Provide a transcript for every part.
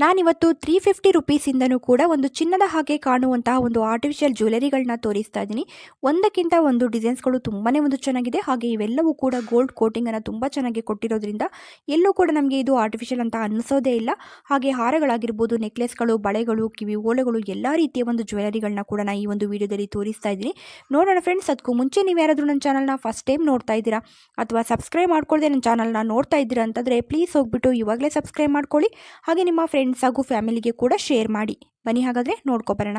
ನಾನಿವತ್ತು three fifty ರುಪೀಸಿಂದನೂ ಕೂಡ ಒಂದು ಚಿನ್ನದ ಹಾಗೆ ಕಾಣುವಂತಹ ಒಂದು ಆರ್ಟಿಫಿಷಿಯಲ್ ಜ್ಯುವೆಲರಿಗಳನ್ನ ತೋರಿಸ್ತಾ ಇದ್ದೀನಿ. ಒಂದಕ್ಕಿಂತ ಒಂದು ಡಿಸೈನ್ಸ್ಗಳು ತುಂಬಾ ಒಂದು ಚೆನ್ನಾಗಿದೆ. ಹಾಗೆ ಇವೆಲ್ಲವೂ ಕೂಡ ಗೋಲ್ಡ್ ಕೋಟಿಂಗನ್ನು ತುಂಬ ಚೆನ್ನಾಗಿ ಕೊಟ್ಟಿರೋದ್ರಿಂದ ಎಲ್ಲೂ ಕೂಡ ನಮಗೆ ಇದು ಆರ್ಟಿಫಿಷಿಯಲ್ ಅಂತ ಅನ್ನಿಸೋದೇ ಇಲ್ಲ. ಹಾಗೆ ಹಾರಗಳಾಗಿರ್ಬೋದು ನೆಕ್ಲೆಸ್ಗಳು ಬಳೆಗಳು, ಕಿವಿ ಓಲೆಗಳು, ಎಲ್ಲ ರೀತಿಯ ಒಂದು ಜ್ಯುವೆಲರಿಗಳನ್ನ ಕೂಡ ನಾನು ಈ ಒಂದು ವಿಡಿಯೋದಲ್ಲಿ ತೋರಿಸ್ತಾ ಇದ್ದೀನಿ. ನೋಡೋಣ ಫ್ರೆಂಡ್ಸ್ ಅದಕ್ಕೂ ಮುಂಚೆ ನೀವು ಯಾರಾದರೂ ನನ್ನ ಚಾನಲ್ನ ಫಸ್ಟ್ ಟೈಮ್ ನೋಡ್ತಾ ಇದ್ದೀರಾ ಅಥವಾ ಸಬ್ಸ್ಕ್ರೈಬ್ ಮಾಡ್ಕೊಳ್ಳದೆ ನನ್ನ ಚಾನಲ್ನ ನೋಡ್ತಾ ಇದ್ದೀರಾ ಅಂತಂದರೆ ಪ್ಲೀಸ್ ಹೋಗ್ಬಿಟ್ಟು ಇವಾಗಲೇ ಸಬ್ಸ್ಕ್ರೈಬ್ ಮಾಡ್ಕೊಳ್ಳಿ. ಹಾಗೆ ನಿಮ್ಮ ಫ್ರೆಂಡ್ಸ್ ಹಾಗೂ ಫ್ಯಾಮಿಲಿಗೆ ಕೂಡ ಶೇರ್ ಮಾಡಿ. ಬನ್ನಿ ಹಾಗಾದರೆ ನೋಡ್ಕೊಬರೋಣ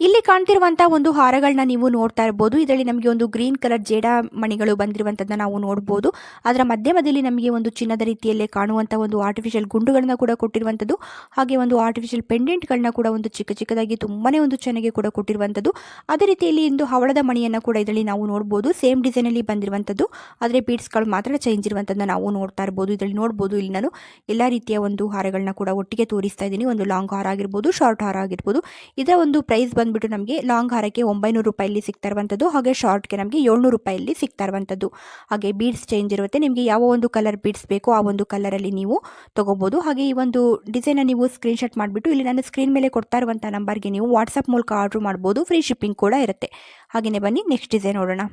ಇಲ್ಲಿ ಕಾಣ್ತಿರುವಂತಹ ಒಂದು ಹಾರಗಳನ್ನ ನೀವು ನೋಡ್ತಾ ಇರಬಹುದು ಇದರಲ್ಲಿ ನಮಗೆ ಒಂದು ಗ್ರೀನ್ ಕಲರ್ ಜೇಡ ಮಣಿಗಳು ಬಂದಿರುವಂತದ್ದ ನಾವು ನೋಡಬಹುದು ಅದರ ಮಧ್ಯ ಮಧ್ಯದಲ್ಲಿ ನಮಗೆ ಒಂದು ಚಿನ್ನದ ರೀತಿಯಲ್ಲೇ ಕಾಣುವಂತಹ ಒಂದು ಆರ್ಟಿಫಿಷಿಯಲ್ ಗುಂಡುಗಳನ್ನ ಕೂಡ ಕೊಟ್ಟಿರುವಂತದ್ದು. ಹಾಗೆ ಒಂದು ಆರ್ಟಿಫಿಷಿಯಲ್ ಪೆಂಡೆಂಟ್ ಗಳನ್ನ ಕೂಡ ಒಂದು ಚಿಕ್ಕ ಚಿಕ್ಕದಾಗಿ ತುಂಬಾನೇ ಒಂದು ಚೆನ್ನಾಗಿ ಕೂಡ ಕೊಟ್ಟಿರುವಂತದ್ದು. ಅದೇ ರೀತಿಯಲ್ಲಿ ಒಂದು ಹವಳದ ಮಣಿಯನ್ನ ಕೂಡ ಇದರಲ್ಲಿ ನಾವು ನೋಡಬಹುದು ಸೇಮ್ ಡಿಸೈನ್ ಅಲ್ಲಿ ಬಂದಿರುವಂತದ್ದು. ಆದರೆ ಬೀಡ್ಸ್ಗಳು ಮಾತ್ರ ಚೇಂಜ್ ಇರುವಂತದ್ದನ್ನ ನಾವು ನೋಡ್ತಾ ಇರಬಹುದು ಇದರಲ್ಲಿ ನೋಡಬಹುದು ಇಲ್ಲಿ ನಾನು ಎಲ್ಲಾ ರೀತಿಯ ಒಂದು ಹಾರಗಳನ್ನ ಕೂಡ ಒಟ್ಟಿಗೆ ತೋರಿಸ್ತಾ ಇದ್ದೀನಿ. ಒಂದು ಲಾಂಗ್ ಹಾರ ಆಗಿರ್ಬೋದು ಶಾರ್ಟ್ ಹಾರ ಆಗಿರ್ಬೋದು. ಇದರ ಒಂದು ಪ್ರೈಸ್ ಬಂದ್ಬಿಟ್ಟು ನಮಗೆ ಲಾಂಗ್ ಹಾರಕ್ಕೆ ಒಂಬೈನೂರು ರೂಪಾಯಲ್ಲಿ ಸಿಗ್ತಾ ಇರುವಂಥದ್ದು, ಹಾಗೆ ಶಾರ್ಟ್ಗೆ ನಮಗೆ ಏಳ್ನೂರು ರೂಪಾಯಲ್ಲಿ ಸಿಗ್ತಾ ಇರುವಂಥದ್ದು. ಹಾಗೆ ಬೀಡ್ಸ್ ಚೇಂಜ್ ಇರುತ್ತೆ, ನಿಮಗೆ ಯಾವ ಒಂದು ಕಲರ್ ಬೀಡ್ಸ್ ಬೇಕೋ ಆ ಒಂದು ಕಲರಲ್ಲಿ ನೀವು ತೊಗೋಬೋದು. ಹಾಗೆ ಈ ಒಂದು ಡಿಸೈನ ನೀವು ಸ್ಕ್ರೀನ್ಶಾಟ್ ಮಾಡಿಬಿಟ್ಟು ಇಲ್ಲಿ ನಾನು ಸ್ಕ್ರೀನ್ ಮೇಲೆ ಕೊಡ್ತಾ ಇರುವಂಥ ನಂಬರ್ಗೆ ನೀವು ವಾಟ್ಸಪ್ ಮೂಲಕ ಆರ್ಡ್ರ್ ಮಾಡ್ಬೋದು ಫ್ರೀ ಶಿಪ್ಪಿಂಗ್ ಕೂಡ ಇರುತ್ತೆ. ಹಾಗೆಯೇ ಬನ್ನಿ ನೆಕ್ಸ್ಟ್ ಡಿಸೈನ್ ನೋಡೋಣ.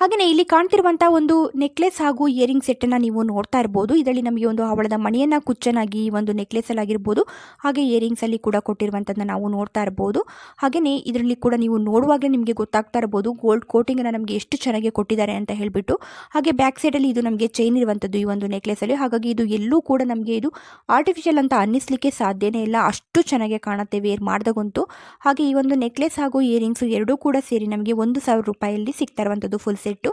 ಹಾಗೆಯೇ ಇಲ್ಲಿ ಕಾಣ್ತಿರುವಂತಹ ಒಂದು ನೆಕ್ಲೆಸ್ ಹಾಗೂ ಇಯರಿಂಗ್ ಸೆಟ್ ಅನ್ನ ನೀವು ನೋಡ್ತಾ ಇರಬಹುದು ಇದರಲ್ಲಿ ನಮಗೆ ಒಂದು ಅವಳದ ಮಣಿಯನ್ನ ಕುಚ್ಚನಾಗಿ ಒಂದು ನೆಕ್ಲೆಸಲ್ಲಿ ಆಗಿರ್ಬೋದು. ಹಾಗೆ ಇಯರಿಂಗ್ಸ್ ಅಲ್ಲಿ ಕೂಡ ಕೊಟ್ಟಿರುವಂಥದ್ದನ್ನ ನಾವು ನೋಡ್ತಾ ಇರಬಹುದು ಹಾಗೆಯೇ ಇದರಲ್ಲಿ ಕೂಡ ನೀವು ನೋಡುವಾಗಲೇ ನಿಮಗೆ ಗೊತ್ತಾಗ್ತಾ ಇರಬಹುದು ಗೋಲ್ಡ್ ಕೋಟಿಂಗ್ ಅನ್ನು ನಮಗೆ ಎಷ್ಟು ಚೆನ್ನಾಗಿ ಕೊಟ್ಟಿದ್ದಾರೆ ಅಂತ ಹೇಳಿಬಿಟ್ಟು. ಹಾಗೆ ಬ್ಯಾಕ್ ಸೈಡ್ ಅಲ್ಲಿ ಇದು ನಮಗೆ ಚೈನ್ ಇರುವಂಥದ್ದು ಈ ಒಂದು ನೆಕ್ಲೆಸ್ ಅಲ್ಲಿ. ಹಾಗಾಗಿ ಇದು ಎಲ್ಲೂ ಕೂಡ ನಮಗೆ ಇದು ಆರ್ಟಿಫಿಷಿಯಲ್ ಅಂತ ಅನ್ನಿಸ್ಲಿಕ್ಕೆ ಸಾಧ್ಯನೇ ಇಲ್ಲ. ಅಷ್ಟು ಚೆನ್ನಾಗಿ ಕಾಣುತ್ತೆ ವೇರ್ ಮಾಡಿದಾಗಂತೂ ಹಾಗೆ ಈ ಒಂದು ನೆಕ್ಲೆಸ್ ಹಾಗೂ ಇಯರಿಂಗ್ಸ್ ಎರಡೂ ಕೂಡ ಸೇರಿ ನಮಗೆ ಒಂದು ಸಾವಿರ ರೂಪಾಯಿಯಲ್ಲಿ ಸಿಗ್ತಾ ಇರುವಂಥದ್ದು ಫುಲ್ ಸೆಟ್ಟು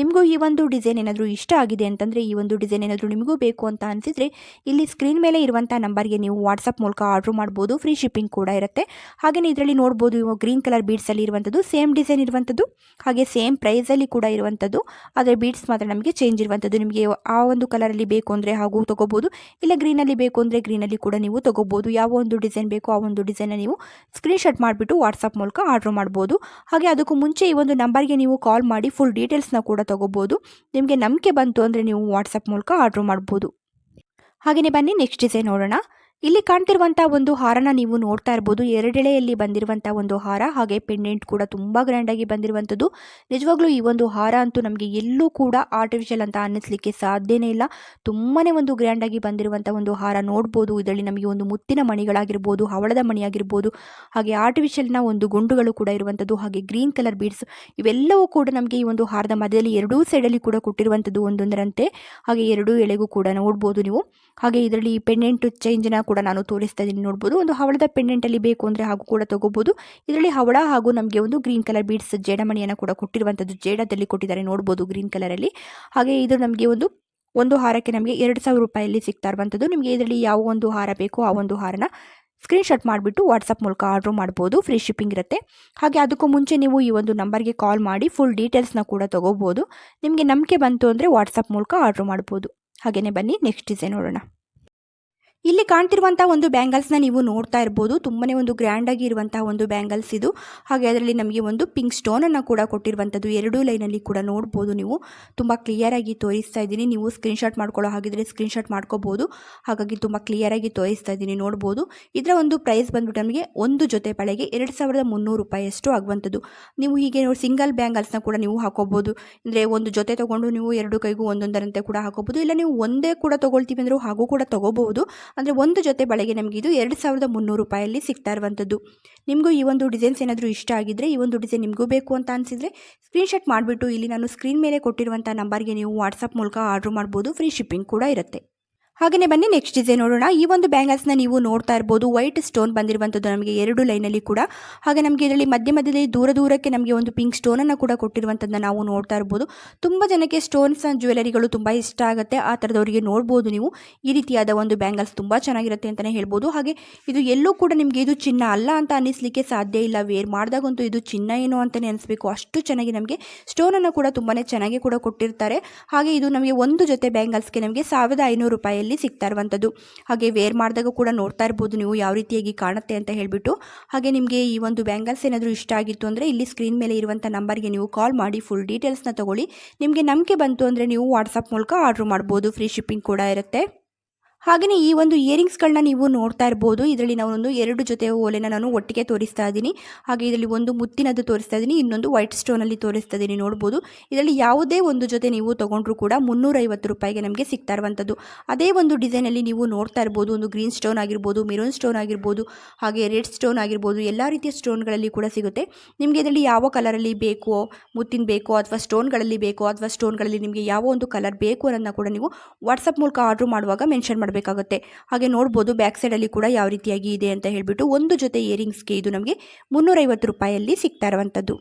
ನಿಮಗೂ ಈ ಒಂದು ಡಿಸೈನ್ ಏನಾದರೂ ಇಷ್ಟ ಆಗಿದೆ ಅಂತಂದರೆ ಈ ಒಂದು ಡಿಸೈನ್ ಏನಾದರೂ ನಿಮಗೂ ಬೇಕು ಅಂತ ಅನಿಸಿದರೆ ಇಲ್ಲಿ ಸ್ಕ್ರೀನ್ ಮೇಲೆ ಇರುವಂಥ ನಂಬರ್ಗೆ ನೀವು ವಾಟ್ಸಪ್ ಮೂಲಕ ಆರ್ಡ್ರ್ ಮಾಡ್ಬೋದು, ಫ್ರೀ ಶಿಪ್ಪಿಂಗ್ ಕೂಡ ಇರುತ್ತೆ. ಹಾಗೆಯೇ ಇದರಲ್ಲಿ ನೋಡ್ಬೋದು ಇವು ಗ್ರೀನ್ ಕಲರ್ ಬೀಡ್ಸಲ್ಲಿ ಇರುವಂಥದ್ದು ಸೇಮ್ ಡಿಸೈನ್ ಇರುವಂಥದ್ದು ಹಾಗೆ ಸೇಮ್ ಪ್ರೈಸಲ್ಲಿ ಕೂಡ ಇರುವಂಥದ್ದು ಆದರೆ ಬೀಡ್ಸ್ ಮಾತ್ರ ನಮಗೆ ಚೇಂಜ್ ಇರುವಂಥದ್ದು ನಿಮಗೆ ಆ ಒಂದು ಕಲರಲ್ಲಿ ಬೇಕು ಅಂದರೆ ಹಾಗೂ ತೊಗೋಬೋದು, ಇಲ್ಲ ಗ್ರೀನಲ್ಲಿ ಬೇಕು ಅಂದರೆ ಗ್ರೀನಲ್ಲಿ ಕೂಡ ನೀವು ತೊಗೋಬೋದು. ಯಾವ ಒಂದು ಡಿಸೈನ್ ಬೇಕು ಆ ಒಂದು ಡಿಸೈನ ನೀವು ಸ್ಕ್ರೀನ್ಶಾಟ್ ಮಾಡಿಬಿಟ್ಟು ವಾಟ್ಸಪ್ ಮೂಲಕ ಆರ್ಡ್ರ್ ಮಾಡ್ಬೋದು. ಹಾಗೆ ಅದಕ್ಕೂ ಮುಂಚೆ ಈ ಒಂದು ನಂಬರ್ಗೆ ನೀವು ಕಾಲ್ ಮಾಡಿ ಫುಲ್ ಡೀಟೇಲ್ಸ್ನ ಕೂಡ ತೊಗೋಬೋದು. ನಿಮಗೆ ನಂಬಿಕೆ ಬಂತು ಅಂದರೆ ನೀವು ವಾಟ್ಸಪ್ ಮೂಲಕ ಆರ್ಡ್ರ್ ಮಾಡ್ಬೋದು. ಹಾಗೆಯೇ ಬನ್ನಿ, ನೆಕ್ಸ್ಟ್ ಡಿಸೈನ್ ನೋಡೋಣ. ಇಲ್ಲಿ ಕಾಣ್ತಿರುವಂತಹ ಒಂದು ಹಾರನ ನೀವು ನೋಡ್ತಾ ಇರಬಹುದು ಎರಡೆಳೆಯಲ್ಲಿ ಬಂದಿರುವಂತಹ ಒಂದು ಹಾರ, ಹಾಗೆ ಪೆಂಡೆಂಟ್ ಕೂಡ ತುಂಬ ಗ್ರ್ಯಾಂಡಾಗಿ ಬಂದಿರುವಂಥದ್ದು. ನಿಜವಾಗ್ಲೂ ಈ ಒಂದು ಹಾರ ಅಂತೂ ನಮಗೆ ಎಲ್ಲೂ ಕೂಡ ಆರ್ಟಿಫಿಷಿಯಲ್ ಅಂತ ಅನ್ನಿಸ್ಲಿಕ್ಕೆ ಸಾಧ್ಯನೇ ಇಲ್ಲ. ತುಂಬಾನೇ ಒಂದು ಗ್ರ್ಯಾಂಡಾಗಿ ಬಂದಿರುವಂತಹ ಒಂದು ಹಾರ ನೋಡ್ಬೋದು. ಇದರಲ್ಲಿ ನಮಗೆ ಒಂದು ಮುತ್ತಿನ ಮಣಿಗಳಾಗಿರ್ಬೋದು, ಹವಳದ ಮಣಿ ಆಗಿರ್ಬೋದು ಹಾಗೆ ಆರ್ಟಿಫಿಷಿಯಲ್ನ ಒಂದು ಗುಂಡುಗಳು ಕೂಡ ಇರುವಂಥದ್ದು, ಹಾಗೆ ಗ್ರೀನ್ ಕಲರ್ ಬೀಡ್ಸ್ ಇವೆಲ್ಲವೂ ಕೂಡ ನಮಗೆ ಈ ಒಂದು ಹಾರದ ಮಧ್ಯದಲ್ಲಿ ಎರಡೂ ಸೈಡಲ್ಲಿ ಕೂಡ ಕೊಟ್ಟಿರುವಂಥದ್ದು ಒಂದೊಂದರಂತೆ. ಹಾಗೆ ಎರಡೂ ಎಳೆಗೂ ಕೂಡ ನೋಡ್ಬೋದು ನೀವು. ಹಾಗೆ ಇದರಲ್ಲಿ ಪೆಂಡೆಂಟ್ ಚೇಂಜ್ನ ಕೂಡ ನಾನು ತೋರಿಸ್ತಾ ಇದ್ದೀನಿ ನೋಡ್ಬೋದು. ಒಂದು ಹವಳದ ಪೆಂಡೆಂಟಲ್ಲಿ ಬೇಕು ಅಂದರೆ ಹಾಗೂ ಕೂಡ ತೊಗೋಬೋದು. ಇದರಲ್ಲಿ ಹವಳ ಹಾಗೂ ನಮಗೆ ಒಂದು ಗ್ರೀನ್ ಕಲರ್ ಬೀಡ್ಸ್ ಜೇಡಮಣಿಯನ್ನು ಕೂಡ ಕೊಟ್ಟಿರುವಂಥದ್ದು ಜೇಡದಲ್ಲಿ ಕೊಟ್ಟಿದ್ದಾರೆ ನೋಡ್ಬೋದು ಗ್ರೀನ್ ಕಲರಲ್ಲಿ ಹಾಗೆ ಇದು ನಮಗೆ ಒಂದು ಒಂದು ಹಾರಕ್ಕೆ ನಮಗೆ ಎರಡು ಸಾವಿರ ರೂಪಾಯಲ್ಲಿ ಸಿಗ್ತಾ ಇರುವಂಥದ್ದು ನಿಮಗೆ ಇದರಲ್ಲಿ ಯಾವ ಒಂದು ಹಾರ ಬೇಕೋ ಆ ಒಂದು ಹಾರನ ಸ್ಕ್ರೀನ್ಶಾಟ್ ಮಾಡಿಬಿಟ್ಟು ವಾಟ್ಸಪ್ ಮೂಲಕ ಆರ್ಡ್ರ್ ಮಾಡ್ಬೋದು. ಫ್ರೀ ಶಿಪ್ಪಿಂಗ್ ಇರುತ್ತೆ. ಹಾಗೆ ಅದಕ್ಕೂ ಮುಂಚೆ ನೀವು ಈ ಒಂದು ನಂಬರ್ಗೆ ಕಾಲ್ ಮಾಡಿ ಫುಲ್ ಡೀಟೇಲ್ಸ್ನ ಕೂಡ ತೊಗೋಬೋದು. ನಿಮಗೆ ನಂಬಿಕೆ ಬಂತು ಅಂದರೆ ವಾಟ್ಸಪ್ ಮೂಲಕ ಆರ್ಡ್ರ್ ಮಾಡ್ಬೋದು. ಹಾಗೆಯೇ ಬನ್ನಿ ನೆಕ್ಸ್ಟ್ ಡಿಸೈನ್ ನೋಡೋಣ. ಇಲ್ಲಿ ಕಾಣ್ತಿರುವಂತಹ ಒಂದು ಬ್ಯಾಂಗಲ್ಸ್ನ ನೀವು ನೋಡ್ತಾ ಇರ್ಬೋದು. ತುಂಬನೇ ಒಂದು ಗ್ರ್ಯಾಂಡ್ ಆಗಿ ಇರುವಂತಹ ಒಂದು ಬ್ಯಾಂಗಲ್ಸ್ ಇದು. ಹಾಗೆ ಅದರಲ್ಲಿ ನಮಗೆ ಒಂದು ಪಿಂಕ್ ಸ್ಟೋನ್ ಅನ್ನು ಕೂಡ ಕೊಟ್ಟಿರುವಂಥದ್ದು. ಎರಡೂ ಲೈನಲ್ಲಿ ಕೂಡ ನೋಡ್ಬೋದು ನೀವು. ತುಂಬ ಕ್ಲಿಯರಾಗಿ ತೋರಿಸ್ತಾ ಇದ್ದೀನಿ. ನೀವು ಸ್ಕ್ರೀನ್ಶಾಟ್ ಮಾಡ್ಕೊಳ್ಳೋ ಹಾಗಿದ್ರೆ ಸ್ಕ್ರೀನ್ಶಾಟ್ ಮಾಡ್ಕೋಬಹುದು ಹಾಗಾಗಿ ತುಂಬ ಕ್ಲಿಯರಾಗಿ ತೋರಿಸ್ತಾ ಇದ್ದೀನಿ, ನೋಡ್ಬೋದು. ಇದರ ಒಂದು ಪ್ರೈಸ್ ಬಂದ್ಬಿಟ್ಟು ನಮಗೆ ಒಂದು ಜೊತೆ ಬಳೆಗೆ ಎರಡು ಸಾವಿರದ ಮುನ್ನೂರು ರೂಪಾಯಿಯಷ್ಟು ಆಗುವಂಥದ್ದು. ನೀವು ಹೀಗೆ ನೋಡಿ ಸಿಂಗಲ್ ಬ್ಯಾಂಗಲ್ಸ್ನ ಕೂಡ ನೀವು ಹಾಕೋಬಹುದು ಅಂದರೆ ಒಂದು ಜೊತೆ ತೊಗೊಂಡು ನೀವು ಎರಡು ಕೈಗೂ ಒಂದೊಂದರಂತೆ ಕೂಡ ಹಾಕೋಬಹುದು ಇಲ್ಲ ನೀವು ಒಂದೇ ಕೂಡ ತೊಗೊಳ್ತೀವಿ ಅಂದರೂ ಹಾಗೂ ಕೂಡ ತೊಗೋಬಹುದು. ಅಂದರೆ ಒಂದು ಜೊತೆ ಬಳೆಗೆ ನಮಗೆ ಇದು ಎರಡು ಸಾವಿರದ ಮುನ್ನೂರು ರೂಪಾಯಲ್ಲಿ ಸಿಗ್ತಾ ಇರುವಂಥದ್ದು. ನಿಮಗೂ ಈ ಒಂದು ಡಿಸೈನ್ಸ್ ಏನಾದರೂ ಇಷ್ಟ ಆಗಿದ್ದರೆ ಈ ಒಂದು ಡಿಸೈನ್ ನಿಮಗೂ ಬೇಕು ಅಂತ ಅನಿಸಿದರೆ ಸ್ಕ್ರೀನ್ಶಾಟ್ ಮಾಡಿಬಿಟ್ಟು ಇಲ್ಲಿ ನಾನು ಸ್ಕ್ರೀನ್ ಮೇಲೆ ಕೊಟ್ಟಿರುವಂಥ ನಂಬರ್ಗೆ ನೀವು ವಾಟ್ಸಪ್ ಮೂಲಕ ಆರ್ಡ್ರ್ ಮಾಡ್ಬೋದು ಫ್ರೀ ಶಿಪ್ಪಿಂಗ್ ಕೂಡ ಇರುತ್ತೆ. ಹಾಗೆಯೇ ಬನ್ನಿ ನೆಕ್ಸ್ಟ್ ಡಿಸೈನ್ ನೋಡೋಣ. ಈ ಒಂದು ಬ್ಯಾಂಗಲ್ಸ್ನ ನೀವು ನೋಡ್ತಾ ಇರ್ಬೋದು. ವೈಟ್ ಸ್ಟೋನ್ ಬಂದಿರುವಂಥದ್ದು ನಮಗೆ ಎರಡು ಲೈನಲ್ಲಿ ಕೂಡ. ಹಾಗೆ ನಮಗೆ ಇದರಲ್ಲಿ ಮಧ್ಯ ಮಧ್ಯದಲ್ಲಿ ದೂರ ದೂರಕ್ಕೆ ನಮಗೆ ಒಂದು ಪಿಂಕ್ ಸ್ಟೋನನ್ನು ಕೂಡ ಕೊಟ್ಟಿರುವಂಥದ್ದನ್ನ ನಾವು ನೋಡ್ತಾ ಇರ್ಬೋದು. ತುಂಬ ಜನಕ್ಕೆ ಸ್ಟೋನ್ಸ್ ಜ್ಯುವೆಲರಿಗಳು ತುಂಬ ಇಷ್ಟ ಆಗುತ್ತೆ. ಆ ಥರದವರಿಗೆ ನೋಡ್ಬೋದು ನೀವು. ಈ ರೀತಿಯಾದ ಒಂದು ಬ್ಯಾಂಗಲ್ಸ್ ತುಂಬ ಚೆನ್ನಾಗಿರುತ್ತೆ ಅಂತಲೇ ಹೇಳ್ಬೋದು. ಹಾಗೆ ಇದು ಎಲ್ಲೂ ಕೂಡ ನಿಮಗೆ ಇದು ಚಿನ್ನ ಅಲ್ಲ ಅಂತ ಅನ್ನಿಸ್ಲಿಕ್ಕೆ ಸಾಧ್ಯ ಇಲ್ಲ. ವೇರ್ ಮಾಡಿದಾಗಂತೂ ಇದು ಚಿನ್ನ ಏನು ಅಂತಲೇ ಅನಿಸ್ಬೇಕು. ಅಷ್ಟು ಚೆನ್ನಾಗಿ ನಮಗೆ ಸ್ಟೋನನ್ನು ಕೂಡ ತುಂಬಾ ಚೆನ್ನಾಗಿ ಕೂಡ ಕೊಟ್ಟಿರ್ತಾರೆ. ಹಾಗೆ ಇದು ನಮಗೆ ಒಂದು ಜೊತೆ ಬ್ಯಾಂಗಲ್ಸ್ಗೆ ನಮಗೆ ಸಾವಿರದ ಐನೂರು ರೂಪಾಯಿಯಲ್ಲಿ ರೂಪಾಯಲ್ಲಿ ಸಿಗ್ತಾ ಇರುವಂಥದ್ದು. ಹಾಗೆ ವೇರ್ ಮಾಡಿದಾಗ ಕೂಡ ನೋಡ್ತಾ ಇರ್ಬೋದು ನೀವು ಯಾವ ರೀತಿಯಾಗಿ ಕಾಣುತ್ತೆ ಅಂತ ಹೇಳಿಬಿಟ್ಟು. ಹಾಗೆ ನಿಮಗೆ ಈ ಒಂದು ಬ್ಯಾಂಗಲ್ಸ್ ಏನಾದರೂ ಇಷ್ಟ ಆಗಿತ್ತು ಅಂದರೆ ಇಲ್ಲಿ ಸ್ಕ್ರೀನ್ ಮೇಲೆ ಇರುವಂಥ ನಂಬರ್ಗೆ ನೀವು ಕಾಲ್ ಮಾಡಿ ಫುಲ್ ಡೀಟೇಲ್ಸ್ನ ತೊಗೊಳ್ಳಿ. ನಿಮಗೆ ನಂಬಿಕೆ ಬಂತು ಅಂದರೆ ನೀವು ವಾಟ್ಸಪ್ ಮೂಲಕ ಆರ್ಡ್ರ್ ಮಾಡ್ಬೋದು. ಫ್ರೀ ಶಿಪ್ಪಿಂಗ್ ಕೂಡ ಇರುತ್ತೆ. ಹಾಗೆಯೇ ಈ ಒಂದು ಇಯರಿಂಗ್ಸ್ಗಳನ್ನ ನೀವು ನೋಡ್ತಾ ಇರ್ಬೋದು. ಇದರಲ್ಲಿ ನಾನೊಂದು ಎರಡು ಜೊತೆ ಓಲೆನ ನಾನು ಒಟ್ಟಿಗೆ ತೋರಿಸ್ತಾ ಇದ್ದೀನಿ. ಹಾಗೆ ಇದರಲ್ಲಿ ಒಂದು ಮುತ್ತಿನದ್ದು ತೋರಿಸ್ತಾ ಇದ್ದೀನಿ. ಇನ್ನೊಂದು ವೈಟ್ ಸ್ಟೋನಲ್ಲಿ ತೋರಿಸ್ತಾ ಇದ್ದೀನಿ ನೋಡ್ಬೋದು. ಇದರಲ್ಲಿ ಯಾವುದೇ ಒಂದು ಜೊತೆ ನೀವು ತೊಗೊಂಡ್ರೂ ಕೂಡ ಮುನ್ನೂರೈವತ್ತು ರೂಪಾಯಿಗೆ ನಮಗೆ ಸಿಗ್ತಾ ಇರುವಂಥದ್ದು. ಅದೇ ಒಂದು ಡಿಸೈನಲ್ಲಿ ನೀವು ನೋಡ್ತಾ ಇರ್ಬೋದು. ಒಂದು ಗ್ರೀನ್ ಸ್ಟೋನ್ ಆಗಿರ್ಬೋದು ಮೆರೂನ್ ಸ್ಟೋನ್ ಆಗಿರ್ಬೋದು, ಹಾಗೆ ರೆಡ್ ಸ್ಟೋನ್ ಆಗಿರ್ಬೋದು, ಎಲ್ಲ ರೀತಿಯ ಸ್ಟೋನ್ಗಳಲ್ಲಿ ಕೂಡ ಸಿಗುತ್ತೆ. ನಿಮಗೆ ಇದರಲ್ಲಿ ಯಾವ ಕಲರಲ್ಲಿ ಬೇಕೋ ಮುತ್ತಿನ ಬೇಕೋ ಅಥವಾ ಸ್ಟೋನ್ಗಳಲ್ಲಿ ಬೇಕೋ ಅಥವಾ ಸ್ಟೋನ್ಗಳಲ್ಲಿ ನಿಮಗೆ ಯಾವ ಒಂದು ಕಲರ್ ಬೇಕು ಅನ್ನೋದನ್ನ ಕೂಡ ನೀವು ವಾಟ್ಸಪ್ ಮೂಲಕ ಆರ್ಡ್ರ್ ಮಾಡುವಾಗ ಮೆನ್ಷನ್ ಮಾಡಬೇಕಾಗುತ್ತೆ ಹಾಗೆ ನೋಡ್ಬೋದು ಬ್ಯಾಕ್ ಸೈಡಲ್ಲಿ ಕೂಡ ಯಾವ ರೀತಿಯಾಗಿ ಇದೆ ಅಂತ ಹೇಳಿಬಿಟ್ಟು ಒಂದು ಜೊತೆ ಇಯರಿಂಗ್ಸ್ಗೆ ಇದು ನಮಗೆ ಮುನ್ನೂರೈವತ್ತು ರೂಪಾಯಲ್ಲಿ ಸಿಗ್ತಾ ಇರುವಂಥದ್ದು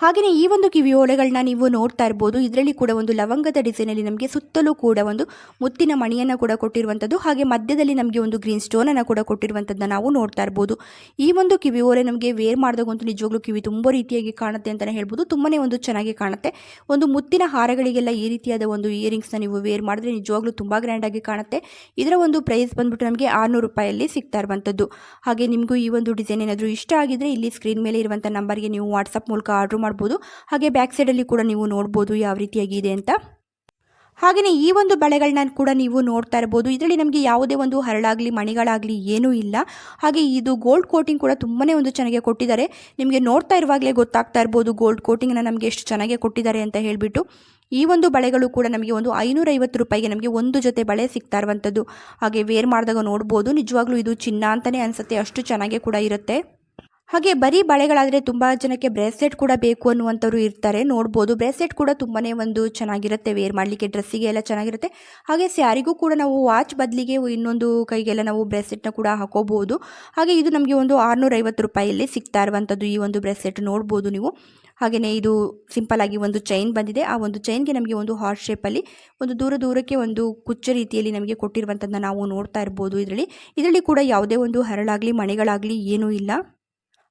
ಹಾಗೆಯೇ ಈ ಒಂದು ಕಿವಿ ಓಲೆಗಳನ್ನ ನೀವು ನೋಡ್ತಾ ಇರ್ಬೋದು. ಇದರಲ್ಲಿ ಕೂಡ ಒಂದು ಲವಂಗದ ಡಿಸೈನಲ್ಲಿ ನಮಗೆ ಸುತ್ತಲೂ ಕೂಡ ಒಂದು ಮುತ್ತಿನ ಮಣಿಯನ್ನು ಕೂಡ ಕೊಟ್ಟಿರುವಂಥದ್ದು ಹಾಗೆ ಮಧ್ಯದಲ್ಲಿ ನಮಗೆ ಒಂದು ಗ್ರೀನ್ ಸ್ಟೋನನ್ನು ಕೂಡ ಕೊಟ್ಟಿರುವಂಥದ್ದನ್ನ ನಾವು ನೋಡ್ತಾ ಇರ್ಬೋದು. ಈ ಒಂದು ಕಿವಿ ಓಲೆ ನಮಗೆ ವೇರ್ ಮಾಡಿದಾಗಂತೂ ನಿಜವಾಗ್ಲೂ ಕಿವಿ ತುಂಬ ರೀತಿಯಾಗಿ ಕಾಣುತ್ತೆ ಅಂತಲೇ ಹೇಳ್ಬೋದು. ತುಂಬನೇ ಒಂದು ಚೆನ್ನಾಗಿ ಕಾಣುತ್ತೆ. ಒಂದು ಮುತ್ತಿನ ಹಾರಗಳಿಗೆಲ್ಲ ಈ ರೀತಿಯಾದ ಒಂದು ಇಯರಿಂಗ್ಸ್ನ ನೀವು ವೇರ್ ಮಾಡಿದ್ರೆ ನಿಜವಾಗ್ಲೂ ತುಂಬ ಗ್ರ್ಯಾಂಡಾಗಿ ಕಾಣುತ್ತೆ. ಇದರ ಒಂದು ಪ್ರೈಸ್ ಬಂದ್ಬಿಟ್ಟು ನಮಗೆ ಆರುನೂರು ರೂಪಾಯಲ್ಲಿ ಸಿಗ್ತಾ ಇರುವಂಥದ್ದು ಹಾಗೆ ನಿಮಗೂ ಈ ಒಂದು ಡಿಸೈನ್ ಏನಾದರೂ ಇಷ್ಟ ಆಗಿದ್ರೆ ಇಲ್ಲಿ ಸ್ಕ್ರೀನ್ ಮೇಲೆ ಇರುವಂಥ ನಂಬರ್ಗೆ ನೀವು ವಾಟ್ಸಪ್ ಮೂಲಕ ಆರ್ಡ್ರ್ ಮಾಡ್ಬೋದು. ಹಾಗೆ ಬ್ಯಾಕ್ ಸೈಡಲ್ಲಿ ಕೂಡ ನೀವು ನೋಡ್ಬೋದು ಯಾವ ರೀತಿಯಾಗಿ ಇದೆ ಅಂತ. ಹಾಗೆಯೇ ಈ ಒಂದು ಬಳೆಗಳನ್ನ ಕೂಡ ನೀವು ನೋಡ್ತಾ ಇರ್ಬೋದು. ಇದರಲ್ಲಿ ನಮಗೆ ಯಾವುದೇ ಒಂದು ಹರಳಾಗಲಿ, ಮಣಿಗಳಾಗಲಿ ಏನೂ ಇಲ್ಲ. ಹಾಗೆ ಇದು ಗೋಲ್ಡ್ ಕೋಟಿಂಗ್ ಕೂಡ ತುಂಬಾ ಒಂದು ಚೆನ್ನಾಗಿ ಕೊಟ್ಟಿದ್ದಾರೆ. ನಿಮಗೆ ನೋಡ್ತಾ ಇರುವಾಗಲೇ ಗೊತ್ತಾಗ್ತಾ ಇರ್ಬೋದು ಗೋಲ್ಡ್ ಕೋಟಿಂಗನ್ನು ನಮಗೆ ಎಷ್ಟು ಚೆನ್ನಾಗಿ ಕೊಟ್ಟಿದ್ದಾರೆ ಅಂತ ಹೇಳಿಬಿಟ್ಟು. ಈ ಒಂದು ಬಳೆಗಳು ಕೂಡ ನಮಗೆ ಒಂದು ಐನೂರೈವತ್ತು ರೂಪಾಯಿಗೆ ನಮಗೆ ಒಂದು ಜೊತೆ ಬಳೆ ಸಿಗ್ತಾ ಇರುವಂಥದ್ದು ಹಾಗೆ ವೇರ್ ಮಾಡಿದಾಗ ನೋಡ್ಬೋದು. ನಿಜವಾಗ್ಲೂ ಇದು ಚಿನ್ನ ಅಂತಲೇ ಅನಿಸುತ್ತೆ. ಅಷ್ಟು ಚೆನ್ನಾಗಿ ಕೂಡ ಇರುತ್ತೆ. ಹಾಗೆ ಬರೀ ಬಳೆಗಳಾದರೆ ತುಂಬ ಜನಕ್ಕೆ ಬ್ರೇಸ್ಲೆಟ್ ಕೂಡ ಬೇಕು ಅನ್ನುವಂಥವ್ರು ಇರ್ತಾರೆ. ನೋಡ್ಬೋದು. ಬ್ರೇಸ್ಲೆಟ್ ಕೂಡ ತುಂಬಾ ಒಂದು ಚೆನ್ನಾಗಿರುತ್ತೆ. ವೇರ್ ಮಾಡಲಿಕ್ಕೆ ಡ್ರೆಸ್ಸಿಗೆ ಎಲ್ಲ ಚೆನ್ನಾಗಿರುತ್ತೆ. ಹಾಗೆ ಸ್ಯಾರಿಗೂ ಕೂಡ ನಾವು ವಾಚ್ ಬದಲಿಗೆ ಇನ್ನೊಂದು ಕೈಗೆಲ್ಲ ನಾವು ಬ್ರೇಸ್ಲೆಟ್ನ ಕೂಡ ಹಾಕೋಬಹುದು ಹಾಗೆ ಇದು ನಮಗೆ ಒಂದು ಆರುನೂರೈವತ್ತು ರೂಪಾಯಿಯಲ್ಲಿ ಸಿಗ್ತಾ ಇರುವಂಥದ್ದು ಈ ಒಂದು ಬ್ರೇಸ್ಲೆಟ್. ನೋಡ್ಬೋದು ನೀವು. ಹಾಗೆಯೇ ಇದು ಸಿಂಪಲ್ ಆಗಿ ಒಂದು ಚೈನ್ ಬಂದಿದೆ. ಆ ಒಂದು ಚೈನ್ಗೆ ನಮಗೆ ಒಂದು ಹಾರ್ಟ್ ಶೇಪಲ್ಲಿ ಒಂದು ದೂರ ದೂರಕ್ಕೆ ಒಂದು ಕುಚ್ಚ ರೀತಿಯಲ್ಲಿ ನಮಗೆ ಕೊಟ್ಟಿರುವಂಥದ್ದನ್ನ ನಾವು ನೋಡ್ತಾ ಇರ್ಬೋದು ಇದರಲ್ಲಿ. ಇದರಲ್ಲಿ ಕೂಡ ಯಾವುದೇ ಒಂದು ಹರಳಾಗಲಿ, ಮಣಿಗಳಾಗಲಿ ಏನೂ ಇಲ್ಲ.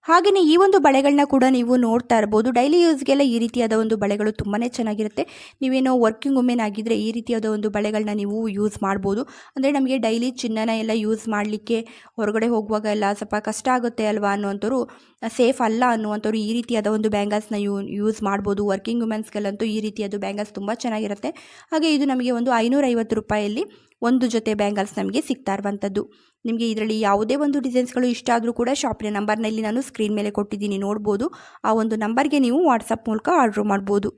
ಹಾಗೆಯೇ ಈ ಒಂದು ಬಳೆಗಳನ್ನ ಕೂಡ ನೀವು ನೋಡ್ತಾ ಇರ್ಬೋದು. ಡೈಲಿ ಯೂಸ್ಗೆಲ್ಲ ಈ ರೀತಿಯಾದ ಒಂದು ಬಳೆಗಳು ತುಂಬಾ ಚೆನ್ನಾಗಿರುತ್ತೆ. ನೀವೇನೋ ವರ್ಕಿಂಗ್ ವುಮೆನ್ ಆಗಿದ್ದರೆ ಈ ರೀತಿಯಾದ ಒಂದು ಬಳೆಗಳನ್ನ ನೀವು ಯೂಸ್ ಮಾಡ್ಬೋದು. ಅಂದರೆ ನಮಗೆ ಡೈಲಿ ಚಿನ್ನನ ಎಲ್ಲ ಯೂಸ್ ಮಾಡಲಿಕ್ಕೆ ಹೊರಗಡೆ ಹೋಗುವಾಗ ಎಲ್ಲ ಸ್ವಲ್ಪ ಕಷ್ಟ ಆಗುತ್ತೆ ಅಲ್ವಾ ಅನ್ನುವಂಥವ್ರು ಸೇಫ್ ಅಲ್ಲ ಅನ್ನುವಂಥವ್ರು ಈ ರೀತಿಯಾದ ಒಂದು ಬ್ಯಾಂಗಲ್ಸ್ನ ಯೂ ಯೂಸ್ ಮಾಡ್ಬೋದು. ವರ್ಕಿಂಗ್ ವುಮೆನ್ಸ್ಗೆಲ್ಲಂತೂ ಈ ರೀತಿಯಾದ ಬ್ಯಾಂಗಲ್ಸ್ ತುಂಬ ಚೆನ್ನಾಗಿರುತ್ತೆ. ಹಾಗೆ ಇದು ನಮಗೆ ಒಂದು ಐನೂರೈವತ್ತು ರೂಪಾಯಲ್ಲಿ ಒಂದು ಜೊತೆ ಬ್ಯಾಂಗಲ್ಸ್ ನಮಗೆ ಸಿಗ್ತಾ ಇರುವಂಥದ್ದು. ನಿಮಗೆ ಇದರಲ್ಲಿ ಯಾವುದೇ ಒಂದು ಡಿಸೈನ್ಸ್ಗಳು ಇಷ್ಟ ಆದರೂ ಕೂಡ ಶಾಪಿನ ನಂಬರ್ನಲ್ಲಿ ನಾನು ಸ್ಕ್ರೀನ್ ಮೇಲೆ ಕೊಟ್ಟಿದ್ದೀನಿ, ನೋಡ್ಬೋದು. ಆ ಒಂದು ನಂಬರ್ಗೆ ನೀವು ವಾಟ್ಸಪ್ ಮೂಲಕ ಆರ್ಡ್ರ್ ಮಾಡ್ಬೋದು.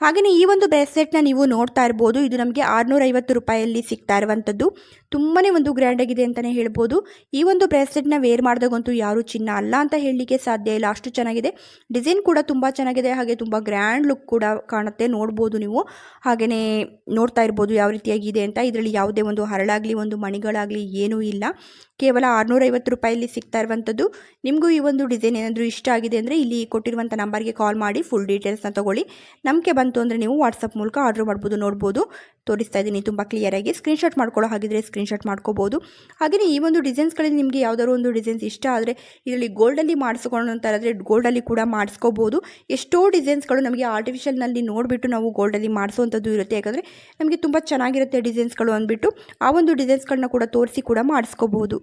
ಹಾಗೆಯೇ ಈ ಒಂದು ಬ್ರೇಸ್ಲೆಟ್ನ ನೀವು ನೋಡ್ತಾ ಇರ್ಬೋದು. ಇದು ನಮಗೆ ಆರುನೂರೈವತ್ತು ರೂಪಾಯಲ್ಲಿ ಸಿಗ್ತಾ ಇರುವಂಥದ್ದು. ತುಂಬಾ ಒಂದು ಗ್ರ್ಯಾಂಡ್ ಆಗಿದೆ ಅಂತಲೇ ಹೇಳ್ಬೋದು. ಈ ಒಂದು ಬ್ರೇಸ್ಲೆಟ್ನ ವೇರ್ ಮಾಡಿದಾಗಂತೂ ಯಾರು ಚಿನ್ನ ಅಲ್ಲ ಅಂತ ಹೇಳಲಿಕ್ಕೆ ಸಾಧ್ಯ ಇಲ್ಲ. ಅಷ್ಟು ಚೆನ್ನಾಗಿದೆ. ಡಿಸೈನ್ ಕೂಡ ತುಂಬ ಚೆನ್ನಾಗಿದೆ. ಹಾಗೆ ತುಂಬ ಗ್ರ್ಯಾಂಡ್ ಲುಕ್ ಕೂಡ ಕಾಣುತ್ತೆ. ನೋಡ್ಬೋದು ನೀವು. ಹಾಗೆಯೇ ನೋಡ್ತಾ ಇರ್ಬೋದು ಯಾವ ರೀತಿಯಾಗಿದೆ ಅಂತ. ಇದರಲ್ಲಿ ಯಾವುದೇ ಒಂದು ಹರಳಾಗಲಿ, ಒಂದು ಮಣಿಗಳಾಗಲಿ ಏನೂ ಇಲ್ಲ. ಕೇವಲ ಆರುನೂರೈವತ್ತು ರೂಪಾಯಲ್ಲಿ ಸಿಗ್ತಾ ಇರುವಂಥದ್ದು. ನಿಮಗೂ ಈ ಒಂದು ಡಿಸೈನ್ ಏನಾದರೂ ಇಷ್ಟ ಆಗಿದೆ ಅಂದರೆ ಇಲ್ಲಿ ಕೊಟ್ಟಿರುವಂಥ ನಂಬರ್ಗೆ ಕಾಲ್ ಮಾಡಿ. ಫುಲ್ ಡೀಟೇಲ್ಸ್ನ ತೊಗೊಳ್ಳಿ. ನಂಬಿಕೆ ಬಂತು ಅಂದರೆ ನೀವು ವಾಟ್ಸಪ್ ಮೂಲಕ ಆರ್ಡ್ರ್ ಮಾಡ್ಬೋದು, ನೋಡ್ಬೋದು. ತೋರಿಸ್ತಾ ಇದ್ದೀನಿ ತುಂಬ ಕ್ಲಿಯರಾಗಿ ಸ್ಕ್ರೀನ್ಶಾಟ್ ಮಾಡ್ಕೊಳ್ಳೋ ಹಾಗಿದ್ರೆ ಸ್ಕ್ರೀನ್ಶಾಟ್ ಮಾಡ್ಕೋಬೋದು. ಹಾಗೆಯೇ ಈ ಒಂದು ಡಿಸೈನ್ಸ್ಗಳಲ್ಲಿ ನಿಮಗೆ ಯಾವುದಾದ್ರು ಒಂದು ಡಿಸೈನ್ಸ್ ಇಷ್ಟ ಆದರೆ ಇದರಲ್ಲಿ ಗೋಲ್ಡಲ್ಲಿ ಮಾಡಿಸ್ಕೊಂಡು ಅಂತಾರಾದರೆ ಗೋಲ್ಡಲ್ಲಿ ಕೂಡ ಮಾಡಿಸ್ಕೋಬೋದು. ಎಷ್ಟೋ ಡಿಸೈನ್ಸ್ಗಳು ನಮಗೆ ಆರ್ಟಿಫಿಷಿಯಲ್ನಲ್ಲಿ ನೋಡಿಬಿಟ್ಟು ನಾವು ಗೋಲ್ಡಲ್ಲಿ ಮಾಡಿಸುವಂಥದ್ದು ಇರುತ್ತೆ. ಯಾಕಂದರೆ ನಮಗೆ ತುಂಬ ಚೆನ್ನಾಗಿರುತ್ತೆ ಡಿಸೈನ್ಸ್ಗಳು ಅಂದ್ಬಿಟ್ಟು ಆ ಒಂದು ಡಿಸೈನ್ಸ್ಗಳನ್ನ ಕೂಡ ತೋರಿಸಿ ಕೂಡ ಮಾಡಿಸ್ಕೋಬೋದು.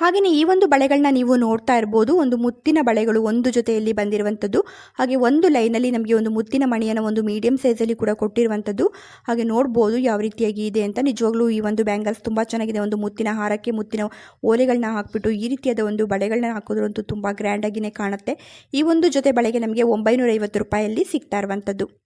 ಹಾಗೆಯೇ ಈ ಒಂದು ಬಳೆಗಳನ್ನ ನೀವು ನೋಡ್ತಾ ಇರ್ಬೋದು. ಒಂದು ಮುತ್ತಿನ ಬಳೆಗಳು ಒಂದು ಜೊತೆಯಲ್ಲಿ ಬಂದಿರುವಂಥದ್ದು. ಹಾಗೆ ಒಂದು ಲೈನಲ್ಲಿ ನಮಗೆ ಒಂದು ಮುತ್ತಿನ ಮಣಿಯನ್ನು ಒಂದು ಮೀಡಿಯಂ ಸೈಜಲ್ಲಿ ಕೂಡ ಕೊಟ್ಟಿರುವಂಥದ್ದು. ಹಾಗೆ ನೋಡ್ಬೋದು ಯಾವ ರೀತಿಯಾಗಿ ಇದೆ ಅಂತ. ನಿಜವಾಗ್ಲೂ ಈ ಒಂದು ಬ್ಯಾಂಗಲ್ಸ್ ತುಂಬ ಚೆನ್ನಾಗಿದೆ. ಒಂದು ಮುತ್ತಿನ ಹಾರಕ್ಕೆ ಮುತ್ತಿನ ಓಲೆಗಳನ್ನ ಹಾಕ್ಬಿಟ್ಟು ಈ ರೀತಿಯಾದ ಒಂದು ಬಳೆಗಳನ್ನ ಹಾಕೋದ್ರಂತೂ ತುಂಬ ಗ್ರ್ಯಾಂಡಾಗಿಯೇ ಕಾಣುತ್ತೆ. ಈ ಒಂದು ಜೊತೆ ಬಳೆಗೆ ನಮಗೆ ಒಂಬೈನೂರೈವತ್ತು ರೂಪಾಯಲ್ಲಿ ಸಿಗ್ತಾ ಇರುವಂಥದ್ದು.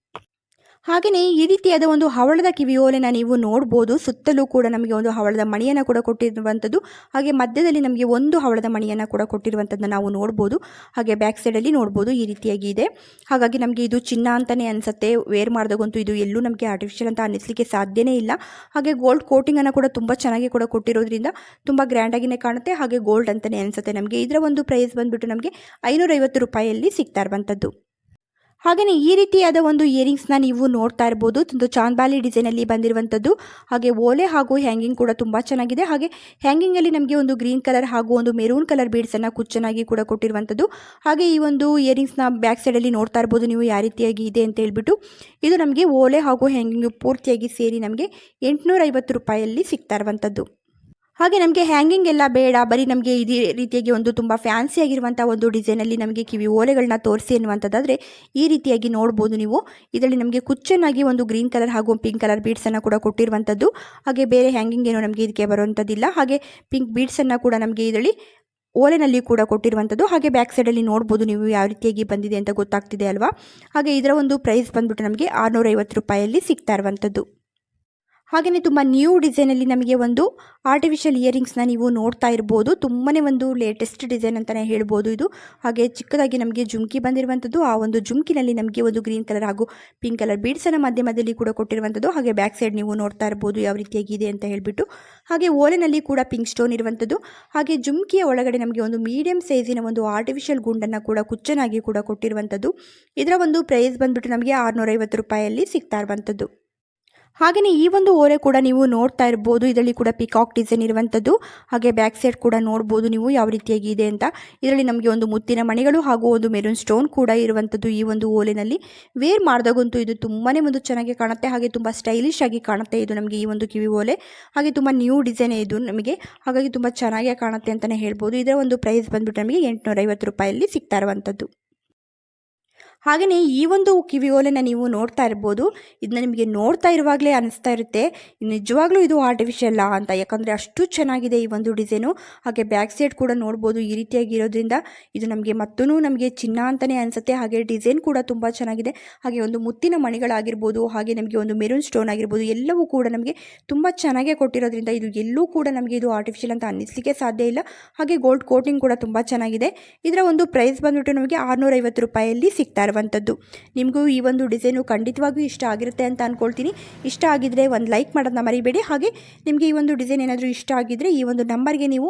ಹಾಗೆಯೇ ಈ ರೀತಿಯಾದ ಒಂದು ಹವಳದ ಕಿವಿಯೋಲೆನ ನೀವು ನೋಡ್ಬೋದು. ಸುತ್ತಲೂ ಕೂಡ ನಮಗೆ ಒಂದು ಹವಳದ ಮಣಿಯನ್ನು ಕೂಡ ಕೊಟ್ಟಿರುವಂಥದ್ದು. ಹಾಗೆ ಮಧ್ಯದಲ್ಲಿ ನಮಗೆ ಒಂದು ಹವಳದ ಮಣಿಯನ್ನು ಕೂಡ ಕೊಟ್ಟಿರುವಂಥದ್ದನ್ನ ನಾವು ನೋಡ್ಬೋದು. ಹಾಗೆ ಬ್ಯಾಕ್ ಸೈಡಲ್ಲಿ ನೋಡ್ಬೋದು ಈ ರೀತಿಯಾಗಿ ಇದೆ. ಹಾಗಾಗಿ ನಮಗೆ ಇದು ಚಿನ್ನ ಅಂತಲೇ ಅನಿಸುತ್ತೆ. ವೇರ್ ಮಾಡಿದಾಗಂತೂ ಇದು ಎಲ್ಲೂ ನಮಗೆ ಆರ್ಟಿಫಿಷಿಯಲ್ ಅಂತ ಅನ್ನಿಸ್ಲಿಕ್ಕೆ ಸಾಧ್ಯವೇ ಇಲ್ಲ. ಹಾಗೆ ಗೋಲ್ಡ್ ಕೋಟಿಂಗನ್ನು ಕೂಡ ತುಂಬ ಚೆನ್ನಾಗಿ ಕೂಡ ಕೊಟ್ಟಿರೋದ್ರಿಂದ ತುಂಬ ಗ್ರ್ಯಾಂಡಾಗಿಯೇ ಕಾಣುತ್ತೆ. ಹಾಗೆ ಗೋಲ್ಡ್ ಅಂತಲೇ ಅನಿಸುತ್ತೆ ನಮಗೆ. ಇದರ ಒಂದು ಪ್ರೈಸ್ ಬಂದುಬಿಟ್ಟು ನಮಗೆ ಐನೂರೈವತ್ತು ರೂಪಾಯಿಯಲ್ಲಿ ಸಿಗ್ತಾ ಇರುವಂಥದ್ದು. ಹಾಗೆಯೇ ಈ ರೀತಿಯಾದ ಒಂದು ಇಯರಿಂಗ್ಸ್ನ ನೀವು ನೋಡ್ತಾ ಇರ್ಬೋದು. ಒಂದು ಚಾಂದ್ಬಾಲಿ ಡಿಸೈನಲ್ಲಿ ಬಂದಿರುವಂಥದ್ದು. ಹಾಗೆ ಓಲೆ ಹಾಗೂ ಹ್ಯಾಂಗಿಂಗ್ ಕೂಡ ತುಂಬ ಚೆನ್ನಾಗಿದೆ. ಹಾಗೆ ಹ್ಯಾಂಗಿಂಗಲ್ಲಿ ನಮಗೆ ಒಂದು ಗ್ರೀನ್ ಕಲರ್ ಹಾಗೂ ಒಂದು ಮೆರೂನ್ ಕಲರ್ ಬೀಡ್ಸನ್ನು ಕುಚ್ಚನಾಗಿ ಕೂಡ ಕೊಟ್ಟಿರುವಂಥದ್ದು. ಹಾಗೆ ಈ ಒಂದು ಇಯರಿಂಗ್ಸ್ನ ಬ್ಯಾಕ್ ಸೈಡಲ್ಲಿ ನೋಡ್ತಾ ಇರ್ಬೋದು ನೀವು ಯಾವ ರೀತಿಯಾಗಿ ಇದೆ ಅಂತ ಹೇಳ್ಬಿಟ್ಟು. ಇದು ನಮಗೆ ಓಲೆ ಹಾಗೂ ಹ್ಯಾಂಗಿಂಗ್ ಪೂರ್ತಿಯಾಗಿ ಸೇರಿ ನಮಗೆ ಎಂಟುನೂರೈವತ್ತು ರೂಪಾಯಲ್ಲಿ ಸಿಗ್ತಾ ಇರುವಂಥದ್ದು. ಹಾಗೆ ನಮಗೆ ಹ್ಯಾಂಗಿಂಗ್ ಎಲ್ಲ ಬೇಡ, ಬರೀ ನಮಗೆ ಇದೇ ರೀತಿಯಾಗಿ ಒಂದು ತುಂಬ ಫ್ಯಾನ್ಸಿ ಆಗಿರುವಂಥ ಒಂದು ಡಿಸೈನಲ್ಲಿ ನಮಗೆ ಕಿವಿ ಓಲೆಗಳನ್ನ ತೋರಿಸಿ ಅನ್ನುವಂಥದ್ದಾದರೆ ಈ ರೀತಿಯಾಗಿ ನೋಡ್ಬೋದು ನೀವು. ಇದರಲ್ಲಿ ನಮಗೆ ಕುಚ್ಚನ್ನಾಗಿ ಒಂದು ಗ್ರೀನ್ ಕಲರ್ ಹಾಗೂ ಪಿಂಕ್ ಕಲರ್ ಬೀಡ್ಸನ್ನು ಕೂಡ ಕೊಟ್ಟಿರುವಂಥದ್ದು. ಹಾಗೆ ಬೇರೆ ಹ್ಯಾಂಗಿಂಗ್ ಏನೋ ನಮಗೆ ಇದಕ್ಕೆ ಬರುವಂಥದ್ದಿಲ್ಲ. ಹಾಗೆ ಪಿಂಕ್ ಬೀಡ್ಸನ್ನು ಕೂಡ ನಮಗೆ ಇದರಲ್ಲಿ ಓಲೆನಲ್ಲಿ ಕೂಡ ಕೊಟ್ಟಿರುವಂಥದ್ದು. ಹಾಗೆ ಬ್ಯಾಕ್ ಸೈಡಲ್ಲಿ ನೋಡ್ಬೋದು ನೀವು ಯಾವ ರೀತಿಯಾಗಿ ಬಂದಿದೆ ಅಂತ ಗೊತ್ತಾಗ್ತಿದೆ ಅಲ್ವಾ? ಹಾಗೆ ಇದರ ಒಂದು ಪ್ರೈಸ್ ಬಂದ್ಬಿಟ್ಟು ನಮಗೆ ಆರುನೂರೈವತ್ತು ರೂಪಾಯಲ್ಲಿ ಸಿಗ್ತಾ ಇರುವಂಥದ್ದು. ಹಾಗೆಯೇ ತುಂಬ ನ್ಯೂ ಡಿಸೈನಲ್ಲಿ ನಮಗೆ ಒಂದು ಆರ್ಟಿಫಿಷಿಯಲ್ ಇಯರಿಂಗ್ಸ್ನ ನೀವು ನೋಡ್ತಾ ಇರ್ಬೋದು. ತುಂಬಾ ಒಂದು ಲೇಟೆಸ್ಟ್ ಡಿಸೈನ್ ಅಂತಲೇ ಹೇಳ್ಬೋದು ಇದು. ಹಾಗೆ ಚಿಕ್ಕದಾಗಿ ನಮಗೆ ಜುಮ್ಕಿ ಬಂದಿರುವಂಥದ್ದು ಆ ಒಂದು ಜುಮ್ಕಿನಲ್ಲಿ ನಮಗೆ ಒಂದು ಗ್ರೀನ್ ಕಲರ್ ಹಾಗೂ ಪಿಂಕ್ ಕಲರ್ ಬೀಡ್ಸನ್ನು ಮಧ್ಯ ಮಧ್ಯದಲ್ಲಿ ಕೂಡ ಕೊಟ್ಟಿರುವಂಥದ್ದು ಹಾಗೆ ಬ್ಯಾಕ್ ಸೈಡ್ ನೀವು ನೋಡ್ತಾ ಇರ್ಬೋದು ಯಾವ ರೀತಿಯಾಗಿ ಇದೆ ಅಂತ ಹೇಳಿಬಿಟ್ಟು. ಹಾಗೆ ಓಲೆನಲ್ಲಿ ಕೂಡ ಪಿಂಕ್ ಸ್ಟೋನ್ ಇರುವಂಥದ್ದು ಹಾಗೆ ಜುಮ್ಕಿಯ ಒಳಗಡೆ ನಮಗೆ ಒಂದು ಮೀಡಿಯಂ ಸೈಜಿನ ಒಂದು ಆರ್ಟಿಫಿಷಿಯಲ್ ಗುಂಡನ್ನು ಕೂಡ ಕುಚ್ಚನಾಗಿ ಕೂಡ ಕೊಟ್ಟಿರುವಂಥದ್ದು ಇದರ ಒಂದು ಪ್ರೈಸ್ ಬಂದುಬಿಟ್ಟು ನಮಗೆ ಆರುನೂರೈವತ್ತು ರೂಪಾಯಲ್ಲಿ ಸಿಗ್ತಾ ಇರುವಂಥದ್ದು ಹಾಗೆಯೇ ಈ ಒಂದು ಓರೆ ಕೂಡ ನೀವು ನೋಡ್ತಾ ಇರ್ಬೋದು. ಇದರಲ್ಲಿ ಕೂಡ ಪಿಕಾಕ್ ಡಿಸೈನ್ ಇರುವಂಥದ್ದು ಹಾಗೆ ಬ್ಯಾಕ್ ಸೈಡ್ ಕೂಡ ನೋಡ್ಬೋದು ನೀವು ಯಾವ ರೀತಿಯಾಗಿ ಇದೆ ಅಂತ. ಇದರಲ್ಲಿ ನಮಗೆ ಒಂದು ಮುತ್ತಿನ ಮಣಿಗಳು ಹಾಗೂ ಒಂದು ಮೆರೂನ್ ಸ್ಟೋನ್ ಕೂಡ ಇರುವಂಥದ್ದು ಈ ಒಂದು ಓಲೆನಲ್ಲಿ. ವೇರ್ ಮಾಡಿದಾಗಂತೂ ಇದು ತುಂಬಾ ಒಂದು ಚೆನ್ನಾಗಿ ಕಾಣುತ್ತೆ. ಹಾಗೆ ತುಂಬ ಸ್ಟೈಲಿಶ್ ಆಗಿ ಕಾಣುತ್ತೆ ಇದು ನಮಗೆ ಈ ಒಂದು ಕಿವಿ ಓಲೆ. ಹಾಗೆ ತುಂಬ ನ್ಯೂ ಡಿಸೈನ್ ಇದು ನಮಗೆ. ಹಾಗಾಗಿ ತುಂಬ ಚೆನ್ನಾಗೇ ಕಾಣುತ್ತೆ ಅಂತಲೇ ಹೇಳ್ಬೋದು. ಇದರ ಒಂದು ಪ್ರೈಸ್ ಬಂದ್ಬಿಟ್ಟು ನಮಗೆ ಎಂಟುನೂರೈವತ್ತು ರೂಪಾಯಲ್ಲಿ ಸಿಗ್ತಾ ಇರುವಂಥದ್ದು ಹಾಗೆಯೇ ಈ ಒಂದು ಕಿವಿ ಓಲೆನ ನೀವು ನೋಡ್ತಾ ಇರ್ಬೋದು. ಇದನ್ನ ನಿಮಗೆ ನೋಡ್ತಾ ಇರುವಾಗಲೇ ಅನಿಸ್ತಾ ಇರುತ್ತೆ. ನಿಜವಾಗ್ಲೂ ಇದು ಆರ್ಟಿಫಿಷಿಯಲ್ಲ ಅಂತ. ಯಾಕಂದರೆ ಅಷ್ಟು ಚೆನ್ನಾಗಿದೆ ಈ ಒಂದು ಡಿಸೈನು ಹಾಗೆ ಬ್ಯಾಕ್ ಸೈಡ್ ಕೂಡ ನೋಡ್ಬೋದು ಈ ರೀತಿಯಾಗಿ ಇರೋದ್ರಿಂದ ಇದು ನಮಗೆ ಮತ್ತೂ ನಮಗೆ ಚಿನ್ನ ಅಂತಲೇ ಅನಿಸುತ್ತೆ. ಹಾಗೆ ಡಿಸೈನ್ ಕೂಡ ತುಂಬ ಚೆನ್ನಾಗಿದೆ. ಹಾಗೆ ಒಂದು ಮುತ್ತಿನ ಮಣಿಗಳಾಗಿರ್ಬೋದು, ಹಾಗೆ ನಮಗೆ ಒಂದು ಮೆರೂನ್ ಸ್ಟೋನ್ ಆಗಿರ್ಬೋದು, ಎಲ್ಲವೂ ಕೂಡ ನಮಗೆ ತುಂಬ ಚೆನ್ನಾಗೇ ಕೊಟ್ಟಿರೋದ್ರಿಂದ ಇದು ಎಲ್ಲೂ ಕೂಡ ನಮಗೆ ಇದು ಆರ್ಟಿಫಿಷಿಯಲ್ ಅಂತ ಅನ್ನಿಸ್ಲಿಕ್ಕೆ ಸಾಧ್ಯ ಇಲ್ಲ. ಹಾಗೆ ಗೋಲ್ಡ್ ಕೋಟಿಂಗ್ ಕೂಡ ತುಂಬ ಚೆನ್ನಾಗಿದೆ. ಇದರ ಒಂದು ಪ್ರೈಸ್ ಬಂದ್ಬಿಟ್ಟು ನಮಗೆ ಆರುನೂರೈವತ್ತು ರೂಪಾಯಲ್ಲಿ ಸಿಗ್ತಾ ಇರುವಂಥದ್ದು ನಿಮಗೂ ಈ ಒಂದು ಡಿಸೈನು ಖಂಡಿತವಾಗಿಯೂ ಇಷ್ಟ ಆಗಿರುತ್ತೆ ಅಂತ ಅಂದ್ಕೊಳ್ತೀನಿ ಇಷ್ಟ ಆಗಿದ್ದರೆ ಒಂದು ಲೈಕ್ ಮಾಡೋದನ್ನ ಮರಿಬೇಡಿ. ಹಾಗೆ ನಿಮಗೆ ಈ ಒಂದು ಡಿಸೈನ್ ಏನಾದರೂ ಇಷ್ಟ ಆಗಿದ್ದರೆ ಈ ಒಂದು ನಂಬರ್ಗೆ ನೀವು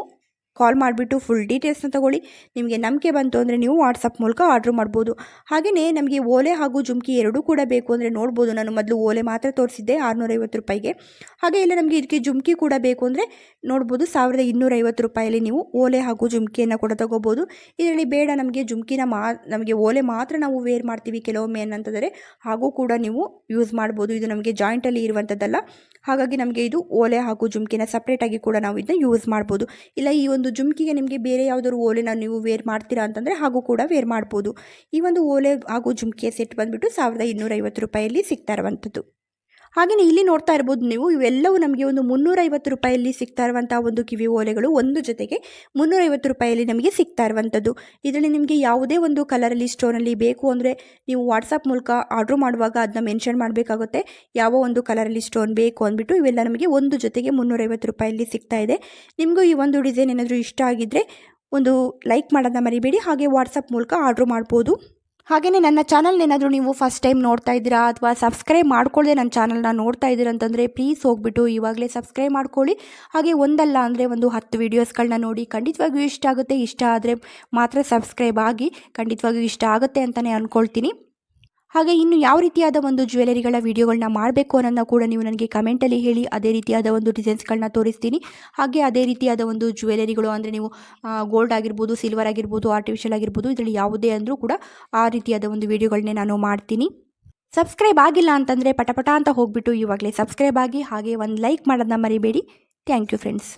ಕಾಲ್ ಮಾಡಿಬಿಟ್ಟು ಫುಲ್ ಡೀಟೇಲ್ಸ್ನ ತಗೊಳ್ಳಿ. ನಿಮಗೆ ನಂಬಿಕೆ ಬಂತು ಅಂದರೆ ನೀವು ವಾಟ್ಸಪ್ ಮೂಲಕ ಆರ್ಡ್ರ್ ಮಾಡ್ಬೋದು. ಹಾಗೆಯೇ ನಮಗೆ ಓಲೆ ಹಾಗೂ ಜುಮ್ಕಿ ಎರಡೂ ಕೂಡ ಬೇಕು ಅಂದರೆ ನೋಡ್ಬೋದು. ನಾನು ಮೊದಲು ಓಲೆ ಮಾತ್ರ ತೋರಿಸಿದ್ದೆ ಆರುನೂರೈವತ್ತು ರೂಪಾಯಿಗೆ. ಹಾಗೆ ಇಲ್ಲ ನಮಗೆ ಇದಕ್ಕೆ ಜುಮ್ಕಿ ಕೂಡ ಬೇಕು ಅಂದರೆ ನೋಡ್ಬೋದು ಸಾವಿರದ ಇನ್ನೂರೈವತ್ತು ರೂಪಾಯಲ್ಲಿ ನೀವು ಓಲೆ ಹಾಗೂ ಜುಮ್ಕಿಯನ್ನು ಕೂಡ ತಗೋಬೋದು. ಇದರಲ್ಲಿ ಬೇಡ ನಮಗೆ ಜುಮ್ಕಿನ ಮಾ, ನಮಗೆ ಓಲೆ ಮಾತ್ರ ನಾವು ವೇರ್ ಮಾಡ್ತೀವಿ ಕೆಲವೊಮ್ಮೆ ಏನಂತಂದರೆ, ಹಾಗೂ ಕೂಡ ನೀವು ಯೂಸ್ ಮಾಡ್ಬೋದು. ಇದು ನಮಗೆ ಜಾಯಿಂಟಲ್ಲಿ ಇರುವಂಥದ್ದಲ್ಲ ಹಾಗಾಗಿ ನಮಗೆ ಇದು ಓಲೆ ಹಾಗೂ ಜುಮ್ಕಿನ ಸಪ್ರೇಟಾಗಿ ಕೂಡ ನಾವು ಇದನ್ನ ಯೂಸ್ ಮಾಡ್ಬೋದು. ಇಲ್ಲ ಈ ಒಂದು ಜುಮ್ಕಿಗೆ ನಿಮಗೆ ಬೇರೆ ಯಾವುದಾದ್ರು ಓಲೆನ ನೀವು ವೇರ್ ಮಾಡ್ತೀರಾ ಅಂತಂದರೆ ಹಾಗೂ ಕೂಡ ವೇರ್ ಮಾಡ್ಬೋದು. ಈ ಒಂದು ಓಲೆ ಹಾಗೂ ಜುಮ್ಕಿಯ ಸೆಟ್ ಬಂದುಬಿಟ್ಟು ಸಾವಿರದ ಇನ್ನೂರೈವತ್ತು ರೂಪಾಯಲ್ಲಿ ಸಿಗ್ತಾ ಇರುವಂಥದ್ದು. ಹಾಗೆಯೇ ಇಲ್ಲಿ ನೋಡ್ತಾ ಇರ್ಬೋದು ನೀವು, ಇವೆಲ್ಲವೂ ನಮಗೆ ಒಂದು ಮುನ್ನೂರೈವತ್ತು ರೂಪಾಯಲ್ಲಿ ಸಿಗ್ತಾ ಇರುವಂಥ ಒಂದು ಕಿವಿ ಓಲೆಗಳು ಒಂದು ಜೊತೆಗೆ ಮುನ್ನೂರೈವತ್ತು ರೂಪಾಯಲ್ಲಿ ನಮಗೆ ಸಿಗ್ತಾ ಇರುವಂಥದ್ದು. ಇದರಲ್ಲಿ ನಿಮಗೆ ಯಾವುದೇ ಒಂದು ಕಲರಲ್ಲಿ ಸ್ಟೋನಲ್ಲಿ ಬೇಕು ಅಂದರೆ ನೀವು ವಾಟ್ಸಪ್ ಮೂಲಕ ಆರ್ಡ್ರ್ ಮಾಡುವಾಗ ಅದನ್ನ ಮೆನ್ಷನ್ ಮಾಡಬೇಕಾಗುತ್ತೆ. ಯಾವ ಒಂದು ಕಲರಲ್ಲಿ ಸ್ಟೋನ್ ಬೇಕು ಅಂದ್ಬಿಟ್ಟು ಇವೆಲ್ಲ ನಮಗೆ ಒಂದು ಜೊತೆಗೆ ಮುನ್ನೂರೈವತ್ತು ರೂಪಾಯಲ್ಲಿ ಸಿಗ್ತಾ ಇದೆ. ನಿಮಗೂ ಈ ಒಂದು ಡಿಸೈನ್ ಏನಾದರೂ ಇಷ್ಟ ಆಗಿದ್ದರೆ ಒಂದು ಲೈಕ್ ಮಾಡೋದನ್ನ ಮರಿಬೇಡಿ, ಹಾಗೆ ವಾಟ್ಸಪ್ ಮೂಲಕ ಆರ್ಡ್ರ್ ಮಾಡ್ಬೋದು. ಹಾಗೆಯೇ ನನ್ನ ಚಾನಲ್ನ ಏನಾದರೂ ನೀವು ಫಸ್ಟ್ ಟೈಮ್ ನೋಡ್ತಾ ಇದ್ದೀರಾ ಅಥವಾ ಸಬ್ಸ್ಕ್ರೈಬ್ ಮಾಡ್ಕೊಳ್ಳದೆ ನನ್ನ ಚಾನಲ್ನ ನೋಡ್ತಾ ಇದ್ದೀರಾ ಅಂತಂದರೆ ಪ್ಲೀಸ್ ಹೋಗ್ಬಿಟ್ಟು ಇವಾಗಲೇ ಸಬ್ಸ್ಕ್ರೈಬ್ ಮಾಡ್ಕೊಳ್ಳಿ. ಹಾಗೆ ಒಂದಲ್ಲ ಅಂದರೆ ಒಂದು ಹತ್ತು ವೀಡಿಯೋಸ್ಗಳನ್ನ ನೋಡಿ ಖಂಡಿತವಾಗಿಯೂ ಇಷ್ಟ ಆಗುತ್ತೆ. ಇಷ್ಟ ಆದರೆ ಮಾತ್ರ ಸಬ್ಸ್ಕ್ರೈಬ್ ಆಗಿ ಖಂಡಿತವಾಗಿಯೂ ಇಷ್ಟ ಆಗುತ್ತೆ ಅಂತಲೇ ಅಂದ್ಕೊಳ್ತೀನಿ ಹಾಗೆ ಇನ್ನು ಯಾವ ರೀತಿಯಾದ ಒಂದು ಜ್ಯುವೆಲರಿಗಳ ವೀಡಿಯೋಗಳನ್ನ ಮಾಡಬೇಕು ಅನ್ನೋದನ್ನ ಕೂಡ ನೀವು ನನಗೆ ಕಮೆಂಟಲ್ಲಿ ಹೇಳಿ, ಅದೇ ರೀತಿಯಾದ ಒಂದು ಡಿಸೈನ್ಸ್ಗಳನ್ನ ತೋರಿಸ್ತೀನಿ. ಹಾಗೆ ಅದೇ ರೀತಿಯಾದ ಒಂದು ಜ್ಯುವೆಲರಿಗಳು ಅಂದರೆ ನೀವು ಗೋಲ್ಡ್ ಆಗಿರ್ಬೋದು ಸಿಲ್ವರ್ ಆಗಿರ್ಬೋದು ಆರ್ಟಿಫಿಷಿಯಲ್ ಆಗಿರ್ಬೋದು, ಇದರಲ್ಲಿ ಯಾವುದೇ ಅಂದರೂ ಕೂಡ ಆ ರೀತಿಯಾದ ಒಂದು ವೀಡಿಯೋಗಳನ್ನೇ ನಾನು ಮಾಡ್ತೀನಿ. ಸಬ್ಸ್ಕ್ರೈಬ್ ಆಗಿಲ್ಲ ಅಂತಂದರೆ ಪಟಪಟ ಅಂತ ಹೋಗ್ಬಿಟ್ಟು ಇವಾಗಲೇ ಸಬ್ಸ್ಕ್ರೈಬ್ ಆಗಿ ಹಾಗೆ ಒಂದು ಲೈಕ್ ಮಾಡೋದನ್ನ ಮರಿಬೇಡಿ. Thank you friends